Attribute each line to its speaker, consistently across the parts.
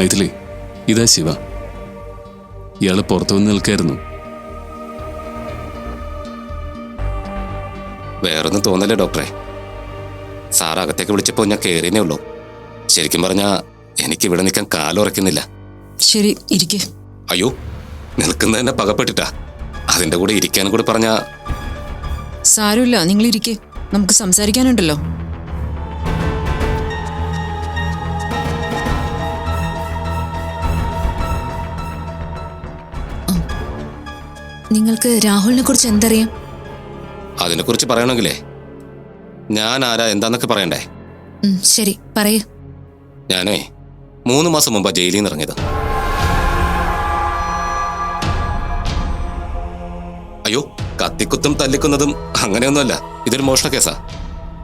Speaker 1: മൈഥിലി ഇതാ ശിവ. ഇയാൾ പുറത്തു വന്ന് നിൽക്കായിരുന്നു.
Speaker 2: വേറൊന്നും തോന്നല്ലേ ഡോക്ടറെ. സാർ അകത്തേക്ക് വിളിച്ചപ്പോൾ ഞാൻ കയറിയേ ഉള്ളൂ. ശരിക്കും പറഞ്ഞാൽ എനിക്ക് ഇവിടെ നിൽക്കാൻ കാലുറയ്ക്കുന്നില്ല
Speaker 3: ശരി ഇരിക്കേ.
Speaker 2: അയ്യോ നിൽക്കുന്നതന്നെ പകപ്പെട്ടിട്ടാ. അതിന്റെ കൂടെ ഇരിക്കാനും കൂടി പറഞ്ഞാ
Speaker 3: സാരമില്ല നിങ്ങൾ ഇരിക്കേ നമുക്ക് സംസാരിക്കാനുണ്ടല്ലോ. നിങ്ങൾക്ക് രാഹുലിനെ കുറിച്ച് എന്തറിയാം?
Speaker 2: അതിനെക്കുറിച്ച് പറയണമെങ്കിലേ. ഞാൻ ആരാ എന്താന്നൊക്കെ പറയണ്ടേ?
Speaker 3: ഉം, ശരി പറയൂ.
Speaker 2: ഞാനേ മൂന്ന് മാസം മുമ്പ് ജയിലിൽ നിന്ന് ഇറങ്ങിയത്. അയ്യോ കത്തിക്കുത്തും തല്ലിക്കുന്നതും അങ്ങനെയൊന്നുമല്ല. ഇതൊരു മോഷണ കേസാ.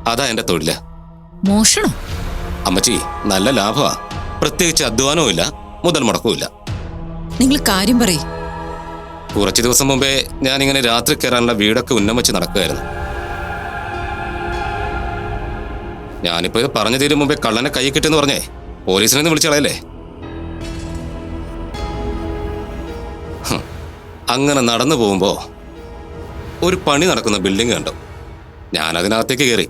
Speaker 2: അതാ എന്റെ തൊഴിൽ.
Speaker 3: മോഷണം?
Speaker 2: അമ്മച്ചി നല്ല ലാഭമാ. പ്രത്യേകിച്ച് അധ്വാനവും ഇല്ല മുതൽ മുടക്കവും ഇല്ല
Speaker 3: നിങ്ങൾ കാര്യം പറയ്.
Speaker 2: കുറച്ച് ദിവസം മുമ്പേ ഞാൻ ഇങ്ങനെ രാത്രി കയറാനുള്ള വീടൊക്കെ ഉന്നം വെച്ച് നടക്കുകയായിരുന്നു ഞാനിപ്പോ ഇത് പറഞ്ഞു തീരും മുമ്പേ കള്ളനെ കൈ കിട്ടിയെന്ന് പറഞ്ഞേ. പോലീസിനെ ഒന്ന് വിളിച്ചളയല്ലേ അങ്ങനെ നടന്നു പോകുമ്പോ ഒരു പണി നടക്കുന്ന ബിൽഡിംഗ് കണ്ടു. ഞാൻ അതിനകത്തേക്ക് കയറി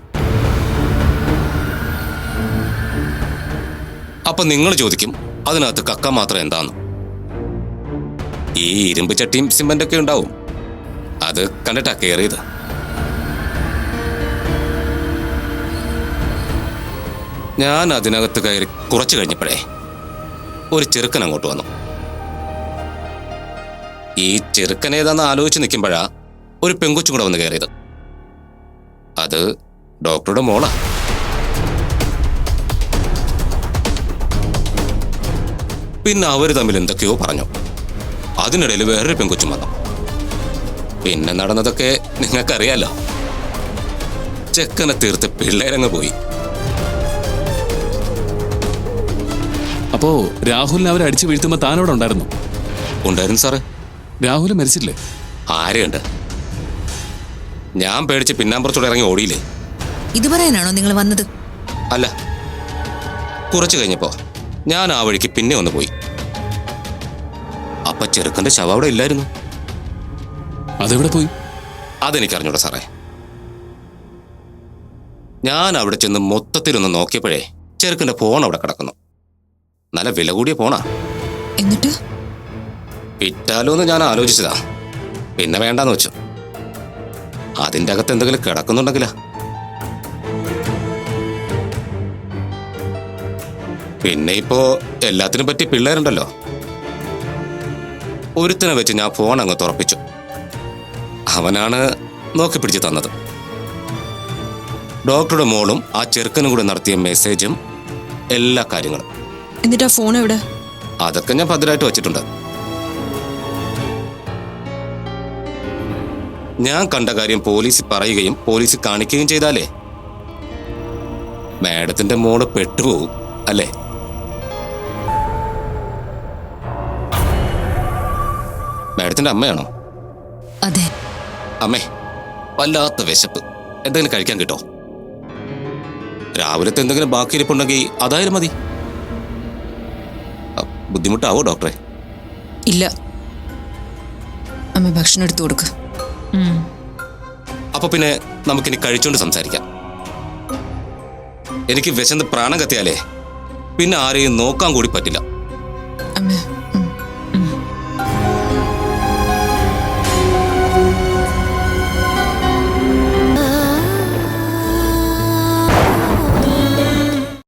Speaker 2: അപ്പൊ നിങ്ങൾ ചോദിക്കും അതിനകത്ത് കക്ക മാത്രം എന്താന്ന്. ഈ ഇരുമ്പ് ചട്ടിയും സിമന്റ് ഒക്കെ ഉണ്ടാവും. അത് കണ്ടിട്ടാ കയറിയത് ഞാൻ അതിനകത്ത് കയറി കുറച്ചു കഴിഞ്ഞപ്പോഴേ ഒരു ചെറുക്കൻ അങ്ങോട്ട് വന്നു. ഈ ചെറുക്കൻ ഏതാന്ന് ആലോചിച്ച് നിൽക്കുമ്പോഴാ ഒരു പെങ്കൊച്ചും കൂടെ വന്ന് കയറിയത്. അത് ഡോക്ടറുടെ മോളാ. പിന്നെ അവർ തമ്മിൽ എന്തൊക്കെയോ പറഞ്ഞു. അതിനിടയിൽ വേറൊരു പെൺകൊച്ചും വന്നു. പിന്നെ നടന്നതൊക്കെ നിങ്ങൾക്കറിയാലോ. ചെക്കനെ തീർത്ത് പിള്ളേരങ്ങ് പോയി.
Speaker 1: അപ്പോ രാഹുലിനെ അവരെ അടിച്ചു വീഴ്ത്തുമ്പോ താനോടെ ഉണ്ടായിരുന്നു?
Speaker 2: ഉണ്ടായിരുന്നു സാറ്.
Speaker 1: രാഹുൽ മരിച്ചില്ലേ?
Speaker 2: ആരെയുണ്ട്? ഞാൻ പേടിച്ച് പിന്നാമ്പുറത്തോടെ ഇറങ്ങി ഓടിയില്ലേ?
Speaker 3: ഇത് പറയാനാണോ നിങ്ങൾ വന്നത്?
Speaker 2: അല്ല. കുറച്ചു കഴിഞ്ഞപ്പോ ഞാൻ ആ വഴിക്ക് പിന്നെ ഒന്ന് പോയി. അപ്പൊ ചെറുക്കന്റെ ശവം അവിടെ ഇല്ലായിരുന്നു.
Speaker 1: അതെവിടെ പോയി?
Speaker 2: അതെനിക്കറിഞ്ഞൂടാ സാറേ. ഞാൻ അവിടെ ചെന്ന് മൊത്തത്തിലൊന്ന് നോക്കിയപ്പോഴേ ചെറുക്കന്റെ ഫോൺ അവിടെ കിടക്കുന്നു. നല്ല വില കൂടിയ ഫോണാ.
Speaker 3: എന്നിട്ട്?
Speaker 2: വിറ്റാലോ എന്ന് ഞാൻ ആലോചിച്ചതാ. പിന്നെ വേണ്ടാന്ന് വെച്ചു. അതിന്റെ അകത്ത് എന്തെങ്കിലും കിടക്കുന്നുണ്ടെങ്കിലാ. പിന്നെ ഇപ്പോ എല്ലാത്തിനും പറ്റി പിള്ളേരുണ്ടല്ലോ. ഒരുത്തനെ വെച്ച് ഞാൻ ഫോൺ അങ്ങ് തുറപ്പിച്ചു. അവനാണ് നോക്കി പിടിച്ച് തന്നത്. ഡോക്ടറുടെ മോളും ആ ചെറുക്കനും കൂടെ നടത്തിയ മെസ്സേജും എല്ലാ കാര്യങ്ങളും.
Speaker 3: എന്നിട്ടാ ഫോൺ എവിടെ?
Speaker 2: അതൊക്കെ ഞാൻ ഭദ്രമായിട്ട് വെച്ചിട്ടുണ്ട്. ഞാൻ കണ്ട കാര്യം പോലീസ് പറയുകയും പോലീസ് കാണിക്കുകയും ചെയ്താലേ? മാഡത്തിന്റെ മോൾ പെട്ടുപോകും അല്ലേ? മാഡത്തിന്റെ അമ്മയാണോ?
Speaker 3: അതെ.
Speaker 2: അമ്മേ വല്ലാത്ത വിശപ്പ്. എന്തെങ്കിലും കഴിക്കാൻ കിട്ടോ? രാവിലത്തെ എന്തെങ്കിലും ബാക്കി ഇരിപ്പുണ്ടെങ്കിൽ അതായാലും മതി. ബുദ്ധിമുട്ടാവോ ഡോക്ടറെ?
Speaker 3: ഇല്ല. അമ്മ ഭക്ഷണം എടുത്തു കൊടുക്ക.
Speaker 2: അപ്പൊ പിന്നെ നമുക്കിനി കഴിച്ചോണ്ട് സംസാരിക്കാം. എനിക്ക് വിശന്ന് പ്രാണം കത്തിയാലേ പിന്നെ ആരെയും നോക്കാൻ കൂടി പറ്റില്ല.
Speaker 3: അമ്മ